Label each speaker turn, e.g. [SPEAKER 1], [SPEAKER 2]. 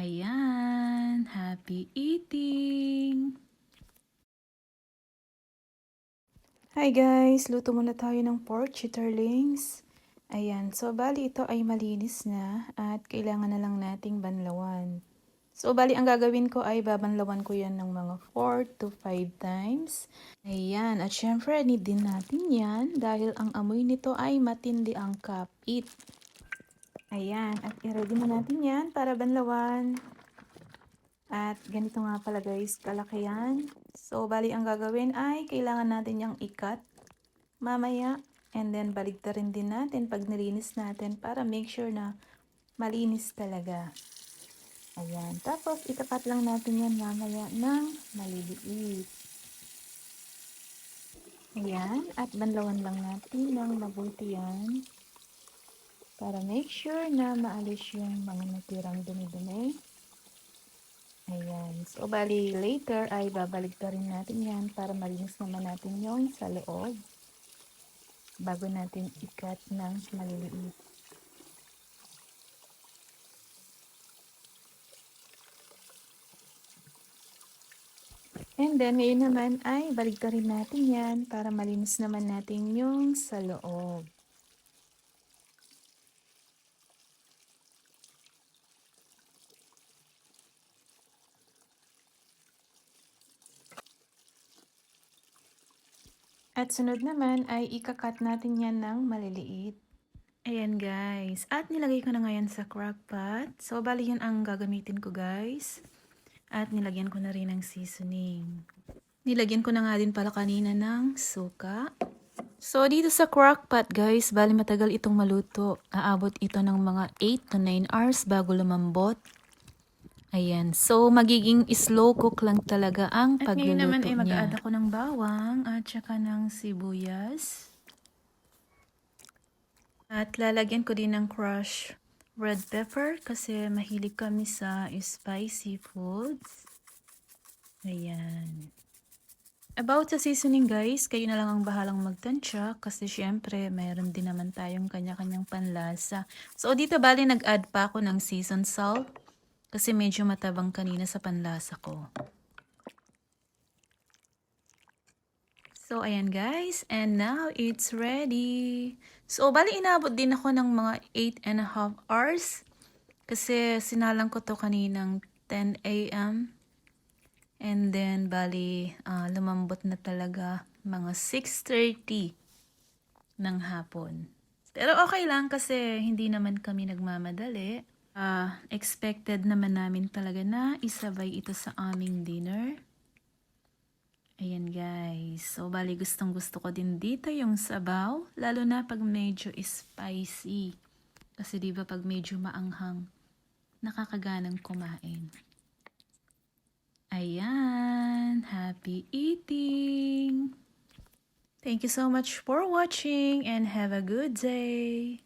[SPEAKER 1] Ayan, happy eating! Hi guys, luto muna tayo ng pork chitterlings. Ayan, so bali ito ay malinis na at kailangan na lang nating banlawan. So bali ang gagawin ko ay babanlawan ko yan ng mga 4 to 5 times. Ayan, at syempre need din natin yan dahil ang amoy nito ay matindi ang kapit. Ayan, at i-ready na natin yan para banlawan. At ganito nga pala guys, kalaki yan. So, bali ang gagawin ay kailangan natin yung ikat mamaya. And then, baligtarin din natin pag nilinis natin para make sure na malinis talaga. Ayan. Tapos, itakat lang natin yan mamaya ng maliliit. Ayan. At banlawan lang natin ng mabuti yan. Para make sure na maalis yung mga natirang dumi-dumi. Ayan. So, bali later ay babalik rin natin yan para malinis naman natin yung sa loob. Bago natin ikat ng maliliit. And then, ngayon naman ay balik rin natin yan para malinis naman natin yung sa loob. At sunod naman ay ikakat natin yan ng maliliit. Ayan guys. At nilagay ko na ngayon sa crock pot. So, bali yun ang gagamitin ko guys. At nilagyan ko na rin ng seasoning. Nilagyan ko na nga din pala kanina ng suka. So, dito sa crock pot guys, bali matagal itong maluto. Aabot ito ng mga 8 to 9 hours bago lumambot. Ayan. So, magiging slow cook lang talaga ang
[SPEAKER 2] At
[SPEAKER 1] pagluluto
[SPEAKER 2] ngayon naman ay
[SPEAKER 1] niya.
[SPEAKER 2] mag-add ako ng bawang at saka ng sibuyas.
[SPEAKER 1] At lalagyan ko din ng crushed red pepper kasi mahilig kami sa spicy foods. Ayan. About sa seasoning guys, kayo na lang ang bahalang magtansya kasi syempre mayroon din naman tayong kanya-kanyang panlasa. So dito bali nag-add pa ako ng seasoned salt kasi medyo matabang kanina sa panlasa ko. So, ayan guys. And now, it's ready. So, bali inabot din ako ng mga 8 and a half hours. Kasi sinalang ko to kaninang 10 a.m. And then, bali, ah, lumambot na talaga mga 6.30 ng hapon. Pero okay lang kasi hindi naman kami nagmamadali. Ah, expected naman namin talaga na isabay ito sa aming dinner. Ayan guys. So, bali gustong gusto ko din dito yung sabaw. Lalo na pag medyo spicy. Kasi di ba pag medyo maanghang, nakakaganang kumain. Ayan. Happy eating! Thank you so much for watching and have a good day!